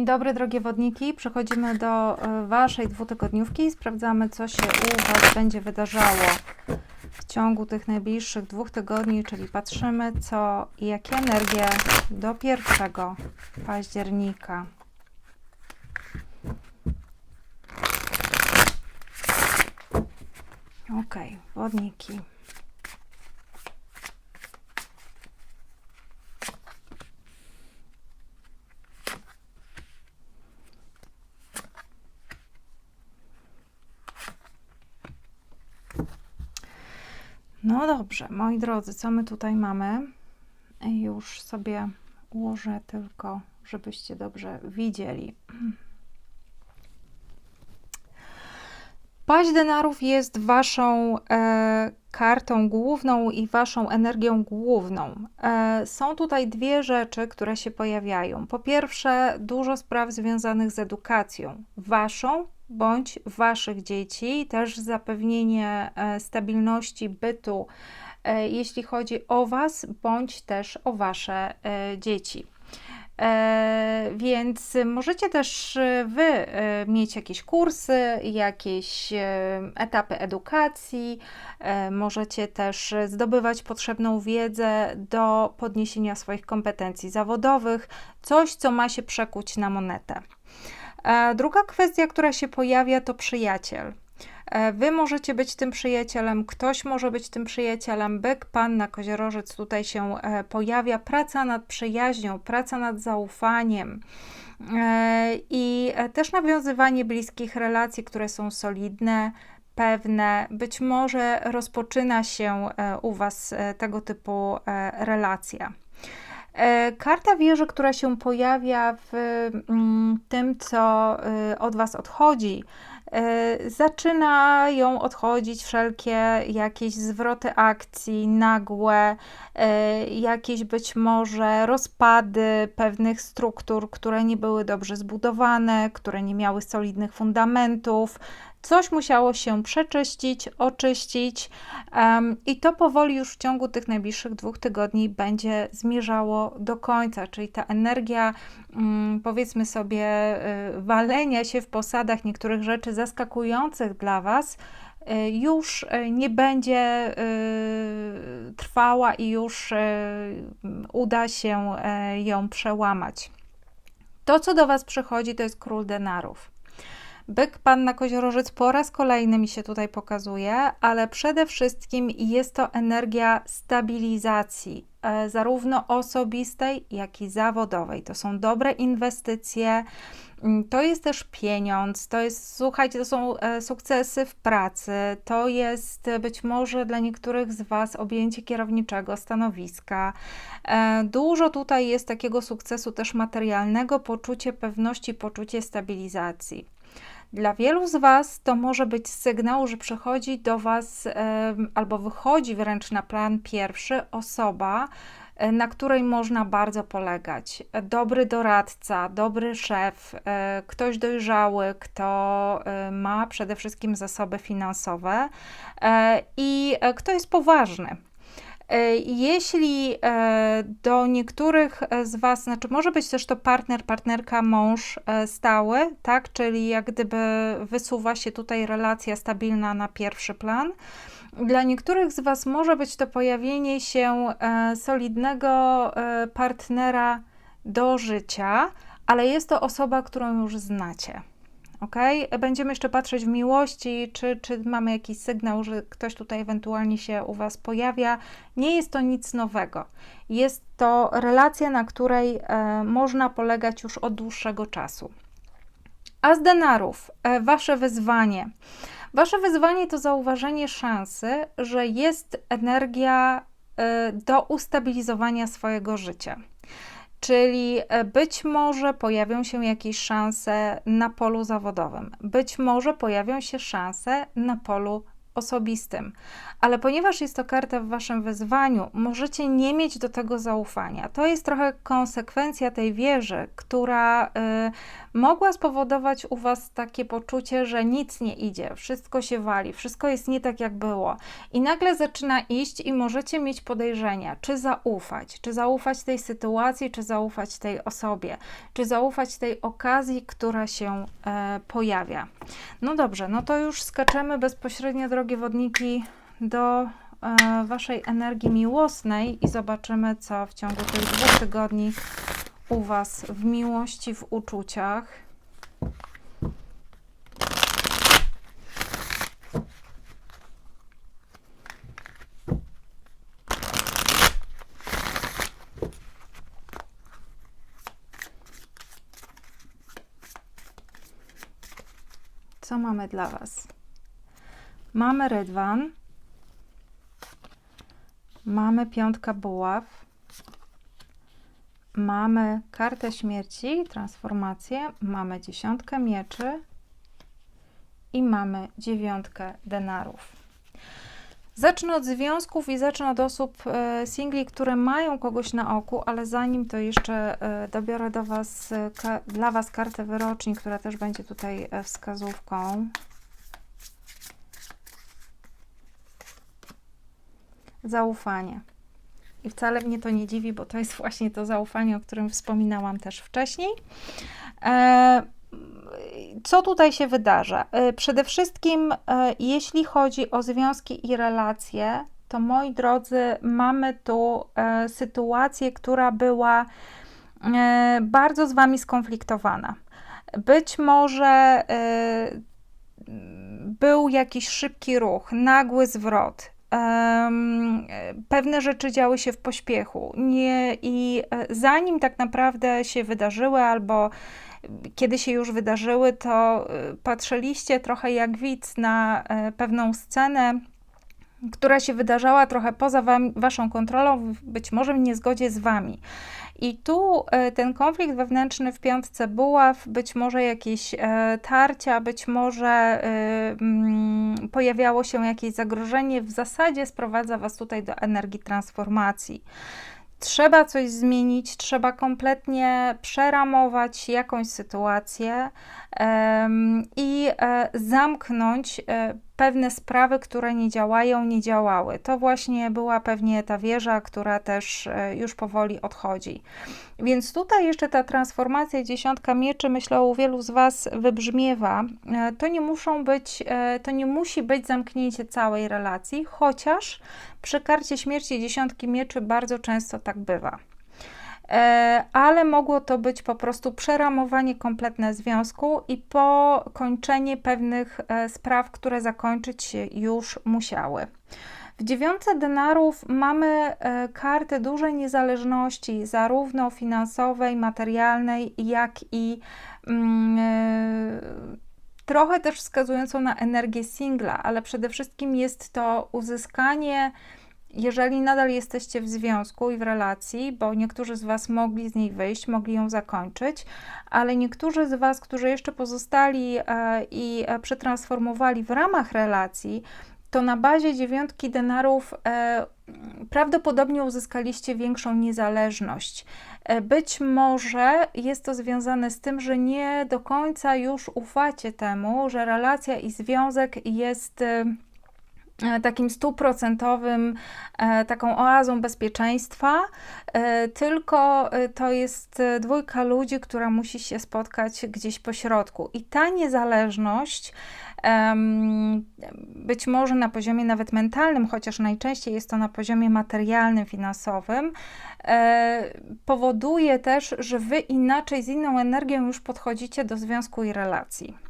Dzień dobry, drogie wodniki. Przechodzimy do e, Waszej dwutygodniówki sprawdzamy, co się u Was będzie wydarzało w ciągu tych najbliższych dwóch tygodni, czyli patrzymy, co i jakie energie do 1 października. Ok, wodniki. No dobrze, moi drodzy, co my tutaj mamy? Już sobie ułożę tylko, żebyście dobrze widzieli. Paź denarów jest waszą e, kartą główną i waszą energią główną. E, są tutaj dwie rzeczy, które się pojawiają. Po pierwsze, dużo spraw związanych z edukacją, waszą bądź waszych dzieci, też zapewnienie e, stabilności bytu, e, jeśli chodzi o was, bądź też o wasze e, dzieci. Więc możecie też Wy mieć jakieś kursy, jakieś etapy edukacji, możecie też zdobywać potrzebną wiedzę do podniesienia swoich kompetencji zawodowych, coś, co ma się przekuć na monetę. Druga kwestia, która się pojawia, to przyjaciel. E, wy możecie być tym przyjacielem, ktoś może być tym przyjacielem. Byk, panna, koziorożec tutaj się e, pojawia. Praca nad przyjaźnią, praca nad zaufaniem e, i też nawiązywanie bliskich relacji, które są solidne, pewne. Być może rozpoczyna się u Was tego typu relacja. Karta wieży, która się pojawia w mm, tym, co od Was odchodzi, E, zaczynają odchodzić wszelkie jakieś zwroty akcji, nagłe, e, jakieś być może rozpady pewnych struktur, które nie były dobrze zbudowane, które nie miały solidnych fundamentów, Coś musiało się przeczyścić, oczyścić, um, i to powoli już w ciągu tych najbliższych dwóch tygodni będzie zmierzało do końca, czyli ta energia, um, powiedzmy sobie, y, walenia się w posadach niektórych rzeczy zaskakujących dla Was, y, już y, nie będzie trwała i już uda się ją przełamać. To, co do Was przychodzi, to jest król denarów. Byk Panna Koziorożec po raz kolejny mi się tutaj pokazuje, ale przede wszystkim jest to energia stabilizacji, e, zarówno osobistej, jak i zawodowej. To są dobre inwestycje, mm, to jest też pieniądz, to jest, słuchajcie, to są e, sukcesy w pracy, to jest być może dla niektórych z Was objęcie kierowniczego stanowiska. E, dużo tutaj jest takiego sukcesu też materialnego, poczucie pewności, poczucie stabilizacji. Dla wielu z Was to może być sygnał, że przychodzi do Was albo wychodzi wręcz na plan pierwszy osoba, e, na której można bardzo polegać. Dobry doradca, dobry szef, e, ktoś dojrzały, kto e, ma przede wszystkim zasoby finansowe i kto jest poważny. E, jeśli e, do niektórych z Was, znaczy może być też to partner, partnerka, mąż e, stały, tak, czyli jak gdyby wysuwa się tutaj relacja stabilna na pierwszy plan. Dla niektórych z Was może być to pojawienie się solidnego partnera do życia, ale jest to osoba, którą już znacie ok? Będziemy jeszcze patrzeć w miłości, czy, czy mamy jakiś sygnał, że ktoś tutaj ewentualnie się u Was pojawia. Nie jest to nic nowego. Jest to relacja, na której e, można polegać już od dłuższego czasu. A z denarów, e, Wasze wyzwanie. Wasze wyzwanie to zauważenie szansy, że jest energia e, do ustabilizowania swojego życia. Czyli e, być może pojawią się jakieś szanse na polu zawodowym, być może pojawią się szanse na polu osobistym. Ale ponieważ jest to karta w waszym wyzwaniu, możecie nie mieć do tego zaufania. To jest trochę konsekwencja tej wieży, która y, mogła spowodować u was takie poczucie, że nic nie idzie, wszystko się wali, wszystko jest nie tak jak było. I nagle zaczyna iść i możecie mieć podejrzenia, czy zaufać, czy zaufać tej sytuacji, czy zaufać tej osobie, czy zaufać tej okazji, która się e, pojawia. No dobrze, no to już skaczemy bezpośrednio, drogie wodniki, do e, Waszej energii miłosnej i zobaczymy, co w ciągu tych dwóch tygodni u Was w miłości, w uczuciach. Co mamy dla Was? Mamy rydwan, mamy piątka buław, mamy kartę śmierci, transformację, mamy dziesiątkę mieczy i mamy dziewiątkę denarów. Zacznę od związków i zacznę od osób e, singli, które mają kogoś na oku, ale zanim to jeszcze e, dobiorę do was, e, dla Was kartę wyroczni, która też będzie tutaj wskazówką. Zaufanie. I wcale mnie to nie dziwi, bo to jest właśnie to zaufanie, o którym wspominałam też wcześniej. E, co tutaj się wydarza? E, przede wszystkim, e, jeśli chodzi o związki i relacje, to moi drodzy, mamy tu sytuację, która była bardzo z Wami skonfliktowana. Być może był jakiś szybki ruch, nagły zwrot, Um, pewne rzeczy działy się w pośpiechu. Nie, I zanim tak naprawdę się wydarzyły, albo kiedy się już wydarzyły, to y, patrzyliście trochę jak widz na e, pewną scenę, która się wydarzała trochę poza wami, waszą kontrolą, być może w niezgodzie z wami. I tu e, ten konflikt wewnętrzny w piątce buław, być może jakieś e, tarcia, być może mm, pojawiało się jakieś zagrożenie, w zasadzie sprowadza was tutaj do energii transformacji trzeba coś zmienić, trzeba kompletnie przeramować jakąś sytuację i e, zamknąć e, pewne sprawy, które nie działają, nie działały. To właśnie była pewnie ta wieża, która też e, już powoli odchodzi. Więc tutaj jeszcze ta transformacja dziesiątka mieczy, myślę, u wielu z Was wybrzmiewa. E, to nie muszą być, e, to nie musi być zamknięcie całej relacji, chociaż przy karcie śmierci dziesiątki mieczy bardzo często tak bywa. E, ale mogło to być po prostu przeramowanie kompletne związku i pokończenie pewnych e, spraw, które zakończyć się już musiały. W dziewiątce denarów mamy e, kartę dużej niezależności, zarówno finansowej, materialnej, jak i mm, trochę też wskazującą na energię singla, ale przede wszystkim jest to uzyskanie jeżeli nadal jesteście w związku i w relacji, bo niektórzy z Was mogli z niej wyjść, mogli ją zakończyć, ale niektórzy z Was, którzy jeszcze pozostali e, i e, przetransformowali w ramach relacji, to na bazie dziewiątki denarów e, prawdopodobnie uzyskaliście większą niezależność. E, być może jest to związane z tym, że nie do końca już ufacie temu, że relacja i związek jest. E, takim stuprocentowym, e, taką oazą bezpieczeństwa, e, tylko to jest dwójka ludzi, która musi się spotkać gdzieś po środku. I ta niezależność, być może na poziomie nawet mentalnym, chociaż najczęściej jest to na poziomie materialnym, finansowym, powoduje też, że wy inaczej z inną energią już podchodzicie do związku i relacji.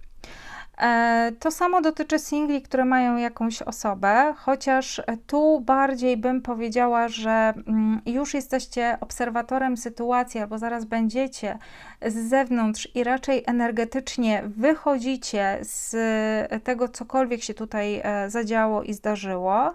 E, to samo dotyczy singli, które mają jakąś osobę, chociaż tu bardziej bym powiedziała, że mm, już jesteście obserwatorem sytuacji, albo zaraz będziecie z zewnątrz i raczej energetycznie wychodzicie z tego, cokolwiek się tutaj e, zadziało i zdarzyło.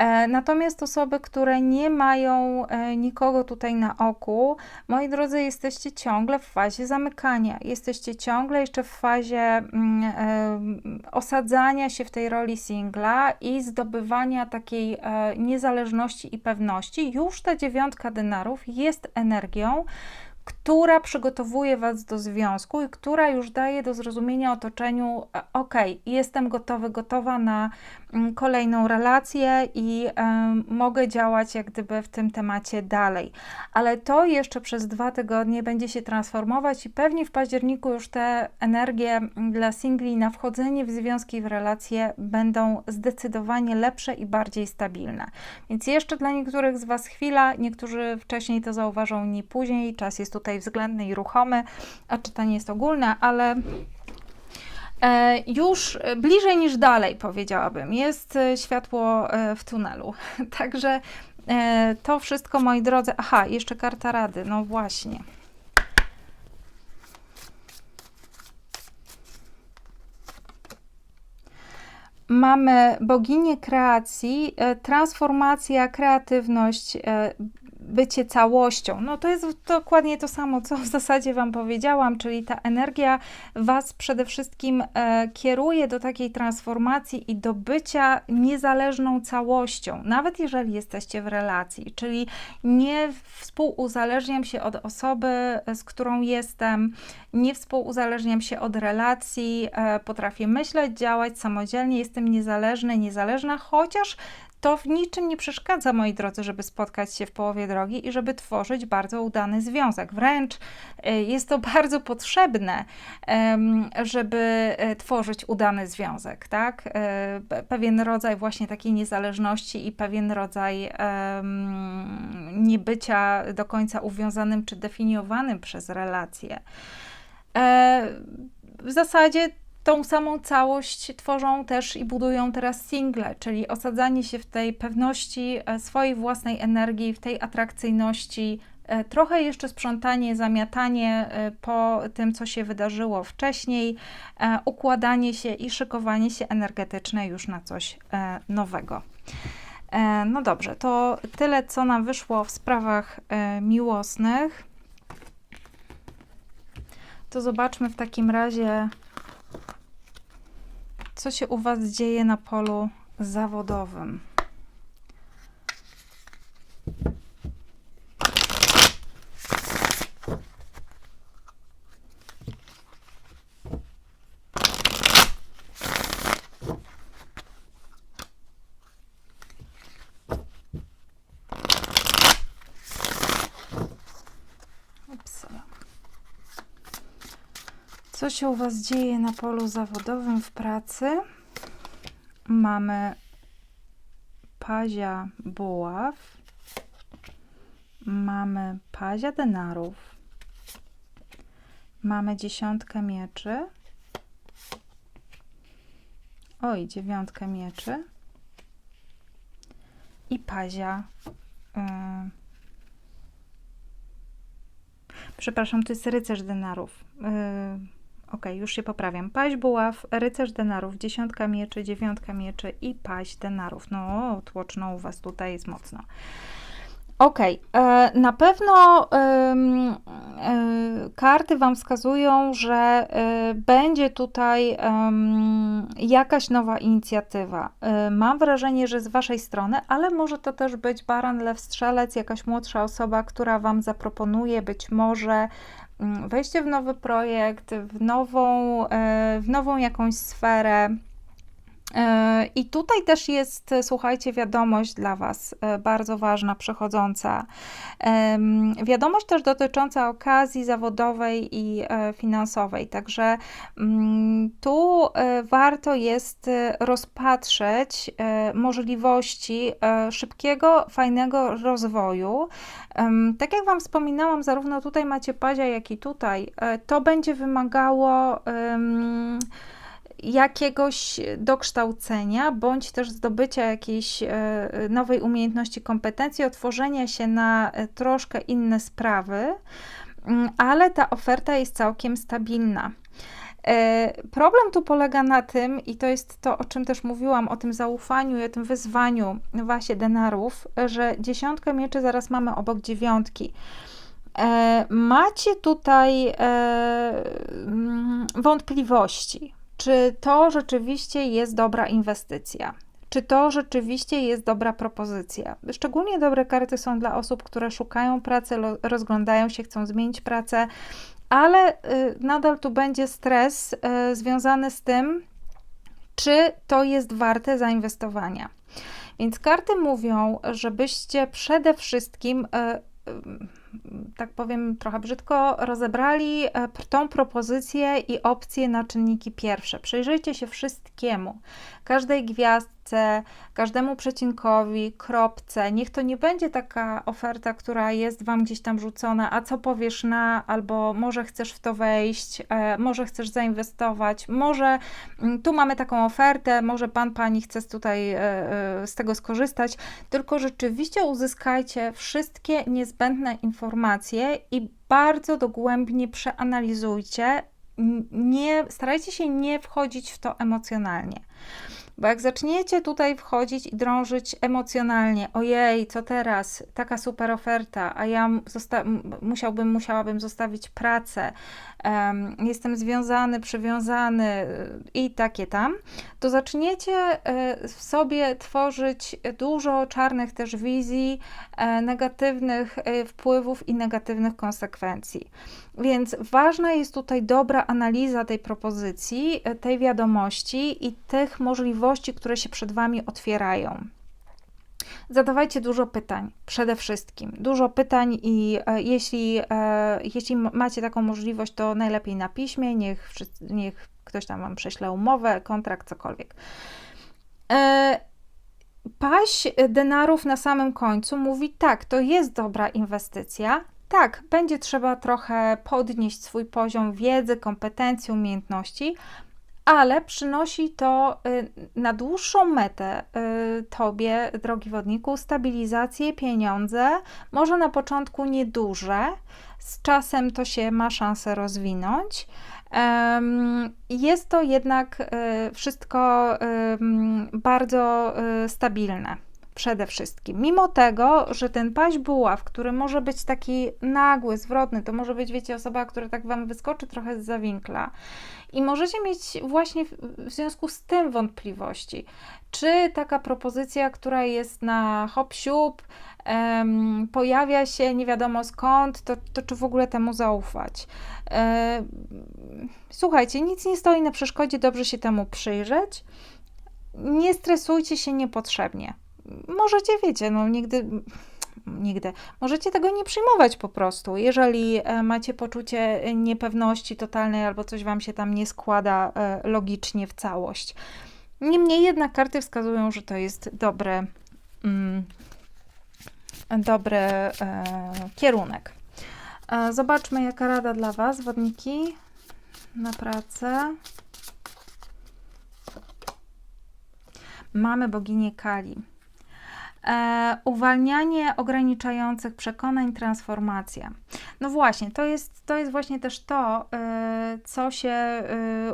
E, natomiast osoby, które nie mają e, nikogo tutaj na oku, moi drodzy, jesteście ciągle w fazie zamykania. Jesteście ciągle jeszcze w fazie mm, e, osadzania się w tej roli singla i zdobywania takiej niezależności i pewności. Już ta dziewiątka denarów jest energią, która przygotowuje Was do związku i która już daje do zrozumienia otoczeniu: OK, jestem gotowy, gotowa na Mm, kolejną relację i mogę działać jak gdyby w tym temacie dalej. Ale to jeszcze przez dwa tygodnie będzie się transformować i pewnie w październiku już te energie dla singli na wchodzenie w związki, w relacje będą zdecydowanie lepsze i bardziej stabilne. Więc jeszcze dla niektórych z Was chwila, niektórzy wcześniej to zauważą, nie później. Czas jest tutaj względny i ruchomy, a czytanie jest ogólne, ale E, już bliżej niż dalej, powiedziałabym. Jest e, światło e, w tunelu. Także to wszystko, moi drodzy. Aha, jeszcze karta rady. No właśnie. Mamy boginię kreacji, transformacja, kreatywność, bycie całością. No to jest dokładnie to samo, co w zasadzie Wam powiedziałam, czyli ta energia Was przede wszystkim e, kieruje do takiej transformacji i do bycia niezależną całością, nawet jeżeli jesteście w relacji, czyli nie współuzależniam się od osoby, z którą jestem, nie współuzależniam się od relacji, e, potrafię myśleć, działać samodzielnie, jestem niezależny, niezależna, chociaż to w niczym nie przeszkadza, moi drodzy, żeby spotkać się w połowie drogi i żeby tworzyć bardzo udany związek. Wręcz y, jest to bardzo potrzebne, żeby e, tworzyć udany związek, tak? E, pewien rodzaj właśnie takiej niezależności i pewien rodzaj niebycia do końca uwiązanym czy definiowanym przez relacje. E, w zasadzie tą samą całość tworzą też i budują teraz single, czyli osadzanie się w tej pewności e, swojej własnej energii, w tej atrakcyjności, e, trochę jeszcze sprzątanie, zamiatanie e, po tym, co się wydarzyło wcześniej, układanie się i szykowanie się energetyczne już na coś nowego. No dobrze, to tyle, co nam wyszło w sprawach miłosnych. To zobaczmy w takim razie co się u Was dzieje na polu zawodowym? Co się u Was dzieje na polu zawodowym w pracy? Mamy pazia buław, mamy pazia denarów, mamy dziesiątkę mieczy, oj, dziewiątkę mieczy i pazia. Yy, przepraszam, to jest rycerz denarów. Yy, Ok, już się poprawiam. Paź buław, rycerz denarów, dziesiątka mieczy, dziewiątka mieczy i paź denarów. No, tłoczno u Was tutaj jest mocno. Ok, e, na pewno e, karty Wam wskazują, że e, będzie tutaj jakaś nowa inicjatywa. Mam wrażenie, że z Waszej strony, ale może to też być baran, lew, strzelec, jakaś młodsza osoba, która Wam zaproponuje być może wejście w nowy projekt, w nową, e, w nową jakąś sferę. E, I tutaj też jest, słuchajcie, wiadomość dla Was e, bardzo ważna, przechodząca. Wiadomość też dotycząca okazji zawodowej i finansowej. Także mm, tu warto jest rozpatrzeć możliwości szybkiego, fajnego rozwoju. Tak jak Wam wspominałam, zarówno tutaj macie pazia, jak i tutaj, e, to będzie wymagało jakiegoś dokształcenia, bądź też zdobycia jakiejś e, nowej umiejętności, kompetencji, otworzenia się na e, troszkę inne sprawy, mm, ale ta oferta jest całkiem stabilna. E, problem tu polega na tym, i to jest to, o czym też mówiłam, o tym zaufaniu i o tym wyzwaniu właśnie denarów, że dziesiątkę mieczy zaraz mamy obok dziewiątki. Macie tutaj mm, wątpliwości, czy to rzeczywiście jest dobra inwestycja. Czy to rzeczywiście jest dobra propozycja? Szczególnie dobre karty są dla osób, które szukają pracy, rozglądają się, chcą zmienić pracę, ale y, nadal tu będzie stres y, związany z tym, czy to jest warte zainwestowania. Więc karty mówią, żebyście przede wszystkim y, tak powiem trochę brzydko, rozebrali e, tą propozycję i opcje na czynniki pierwsze. Przyjrzyjcie się wszystkiemu, każdej każdemu przecinkowi, kropce. Niech to nie będzie taka oferta, która jest Wam gdzieś tam rzucona, a co powiesz na, albo może chcesz w to wejść, e, może chcesz zainwestować, może mm, tu mamy taką ofertę, może Pan, Pani chce tutaj e, z tego skorzystać, tylko rzeczywiście uzyskajcie wszystkie niezbędne informacje i bardzo dogłębnie przeanalizujcie. Nie, starajcie się nie wchodzić w to emocjonalnie. Bo jak zaczniecie tutaj wchodzić i drążyć emocjonalnie, ojej, co teraz, taka super oferta, a ja musiałbym, musiałabym zostawić pracę, um, jestem związany, przywiązany i takie tam, to zaczniecie e, w sobie tworzyć dużo czarnych też wizji, e, negatywnych e, wpływów i negatywnych konsekwencji. Więc ważna jest tutaj dobra analiza tej propozycji, tej wiadomości i tych możliwości, które się przed Wami otwierają. Zadawajcie dużo pytań, przede wszystkim. Dużo pytań i e, jeśli, e, jeśli macie taką możliwość, to najlepiej na piśmie, niech, niech ktoś tam Wam prześle umowę, kontrakt, cokolwiek. E, paść denarów na samym końcu mówi tak, to jest dobra inwestycja, tak, będzie trzeba trochę podnieść swój poziom wiedzy, kompetencji, umiejętności, ale przynosi to y, na dłuższą metę y, Tobie, drogi wodniku, stabilizację, pieniądze, może na początku nieduże, z czasem to się ma szansę rozwinąć. Jest to jednak y, wszystko bardzo stabilne przede wszystkim. Mimo tego, że ten paść buław, który może być taki nagły, zwrotny, to może być, wiecie, osoba, która tak Wam wyskoczy trochę z zawinkla i możecie mieć właśnie w związku z tym wątpliwości, czy taka propozycja, która jest na hop siup, um, pojawia się nie wiadomo skąd, to, to czy w ogóle temu zaufać. Um, słuchajcie, nic nie stoi na przeszkodzie, dobrze się temu przyjrzeć. Nie stresujcie się niepotrzebnie możecie, wiecie, no nigdy, nigdy, możecie tego nie przyjmować po prostu. Jeżeli e, macie poczucie niepewności totalnej albo coś Wam się tam nie składa e, logicznie w całość. Niemniej jednak karty wskazują, że to jest dobry, mm, dobry e, kierunek. E, zobaczmy, jaka rada dla Was, wodniki, na pracę. Mamy boginię Kali. E, uwalnianie ograniczających przekonań, transformacja. No właśnie, to jest, to jest właśnie też to, e, co się e,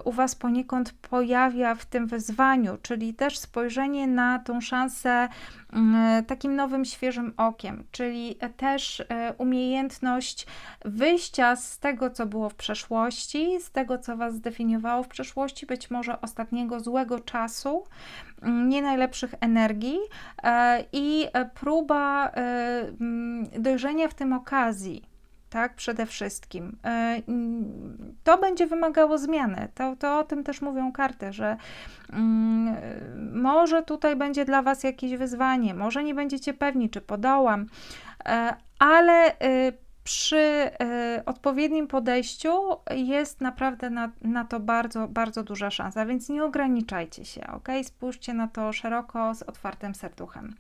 u Was poniekąd pojawia w tym wyzwaniu, czyli też spojrzenie na tą szansę mm, takim nowym, świeżym okiem, czyli też umiejętność wyjścia z tego, co było w przeszłości, z tego, co Was zdefiniowało w przeszłości, być może ostatniego złego czasu, nie najlepszych energii i próba mm, dojrzenia w tym okazji tak, przede wszystkim. E, to będzie wymagało zmiany. To, to o tym też mówią karty, że mm, może tutaj będzie dla Was jakieś wyzwanie, może nie będziecie pewni, czy podołam, e, ale y, przy y, odpowiednim podejściu jest naprawdę na, na to bardzo, bardzo duża szansa, więc nie ograniczajcie się, ok? Spójrzcie na to szeroko, z otwartym serduchem.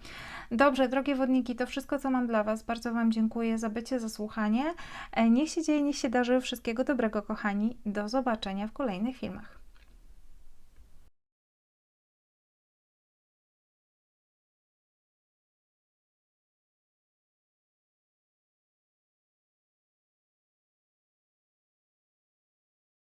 Dobrze, drogie wodniki, to wszystko, co mam dla Was. Bardzo Wam dziękuję za bycie, za słuchanie. E, niech się dzieje, niech się darzy. Wszystkiego dobrego, kochani. Do zobaczenia w kolejnych filmach.